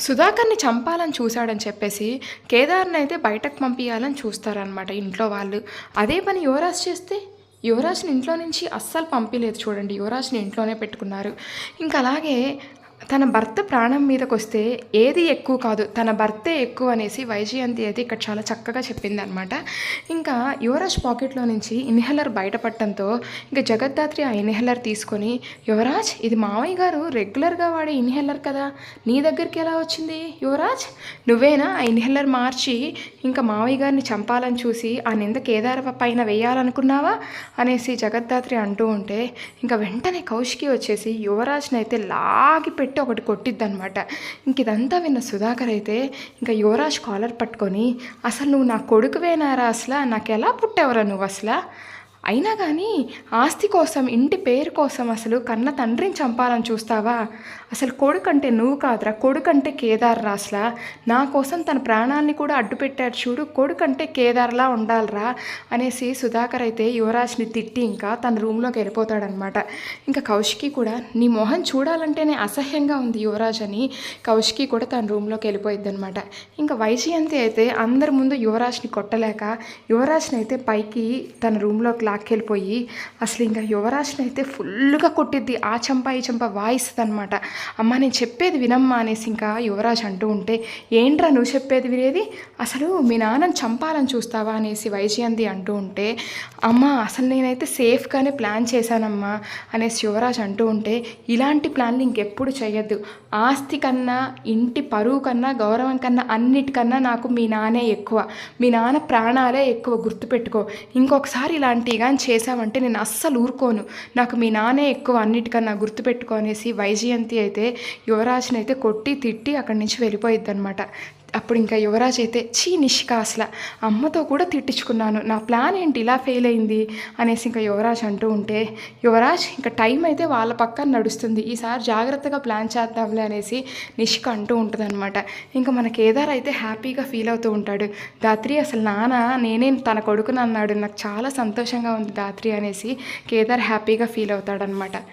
సుధాకర్ని చంపాలని చూశాడని చెప్పేసి కేదార్ని అయితే బయటకు పంపించాలని చూస్తారనమాట ఇంట్లో వాళ్ళు. అదే పని యువరాజ్ చేస్తే యువరాజ్ని ఇంట్లో నుంచి అస్సలు పంపించలేదు చూడండి. యువరాజ్ని ఇంట్లోనే పెట్టుకున్నారు. ఇంకా అలాగే తన భర్త ప్రాణం మీదకి వస్తే ఏది ఎక్కువ కాదు తన భర్తే ఎక్కువ అనేసి వైజయంతి అయితే ఇక్కడ చాలా చక్కగా చెప్పింది అనమాట ఇంకా యువరాజ్ పాకెట్లో నుంచి ఇన్హేలర్ బయటపడటంతో ఇంకా జగద్దాత్రి ఆ ఇన్హేలర్ తీసుకొని యువరాజ్ ఇది మావయ్య గారు రెగ్యులర్గా వాడే ఇన్హేలర్ కదా నీ దగ్గరికి ఎలా వచ్చింది యువరాజ్? నువ్వేనా ఆ ఇన్హేలర్ మార్చి ఇంకా మావయ్య గారిని చంపాలని చూసి ఆ నింద కేదార పైన వేయాలనుకున్నావా? అనేసి జగద్దాత్రి అంటూ ఉంటే ఇంకా వెంటనే కౌశికి వచ్చేసి యువరాజ్ని అయితే లాగి పెట్టి ఒకటి కొట్టిద్ది అనమాట ఇంక ఇదంతా విన్న సుధాకర్ అయితే ఇంకా యువరాజ్ కాలర్ పట్టుకొని అసలు నువ్వు నా కొడుకువేనారా అసలు? నాకు ఎలా పుట్టావురా నువ్వు అసలు? అయినా కానీ ఆస్తి కోసం ఇంటి పేరు కోసం అసలు కన్న తండ్రిని చంపాలని చూస్తావా? అసలు కొడుకంటే నువ్వు కాదురా కొడుకంటే కేదార్ రాసులా నా కోసం తన ప్రాణాన్ని కూడా అడ్డుపెట్టాడు చూడు కొడుకంటే కేదార్లా ఉండాలిరా అనేసి సుధాకర్ అయితే యువరాజ్ని తిట్టి ఇంకా తన రూమ్లోకి వెళ్ళిపోతాడనమాట. ఇంకా కౌశికి కూడా నీ మొహం చూడాలంటేనే అసహ్యంగా ఉంది యువరాజ్ అని కౌశికి కూడా తన రూమ్లోకి వెళ్ళిపోయిద్ది అనమాట ఇంకా వైజయంతి అయితే అందరి ముందు యువరాజ్ని కొట్టలేక యువరాజ్ని అయితే పైకి తన రూమ్లోకి లాక్కెళ్ళిపోయి అసలు ఇంకా యువరాజ్ని అయితే ఫుల్గా కొట్టిద్ది. ఆ చంప ఈ చంప వాయిస్తుంది అనమాట అమ్మ నేను చెప్పేది వినమ్మా అనేసి ఇంకా యువరాజ్ అంటూ ఉంటే ఏంట్రా నువ్వు చెప్పేది వినేది? అసలు మీ నాన్నని చంపాలని చూస్తావా? అనేసి వైజయంతి అంటూ ఉంటే అమ్మ అసలు నేనైతే సేఫ్గానే ప్లాన్ చేశానమ్మా అనేసి యువరాజ్ అంటూ ఉంటే ఇలాంటి ప్లాన్లు ఇంకెప్పుడు చేయొద్దు ఆస్తి కన్నా ఇంటి పరువు కన్నా గౌరవం కన్నా అన్నిటికన్నా నాకు మీ నాన్నే ఎక్కువ. మీ నాన్న ప్రాణాలే ఎక్కువ గుర్తుపెట్టుకో. ఇంకొకసారి ఇలాంటి కానీ చేసావంటే నేను అస్సలు ఊరుకోను. నాకు మీ నాన్నే ఎక్కువ అన్నిటికన్నా గుర్తుపెట్టుకోనేసి వైజయంతి అయితే యువరాజ్ని అయితే కొట్టి తిట్టి అక్కడి నుంచి వెళ్ళిపోయిద్ది అనమాట అప్పుడు ఇంకా యువరాజ్ అయితే చీ నిష్క అసలు అమ్మతో కూడా తిట్టించుకున్నాను. నా ప్లాన్ ఏంటి? ఇలా ఫెయిల్ అయింది అనేసి ఇంకా యువరాజ్ అంటూ ఉంటే యువరాజ్ ఇంకా టైం అయితే వాళ్ళ పక్కన నడుస్తుంది. ఈసారి జాగ్రత్తగా ప్లాన్ చేద్దాంలే అనేసి నిష్క అంటూ ఉంటుందన్నమాట. ఇంకా మన కేదార్ అయితే హ్యాపీగా ఫీల్ అవుతూ ఉంటాడు. దాత్రి అసలు నాన్న నేనే తన కొడుకుని అన్నాడు. నాకు చాలా సంతోషంగా ఉంది దాత్రి అనేసి కేదార్ హ్యాపీగా ఫీల్ అవుతాడనమాట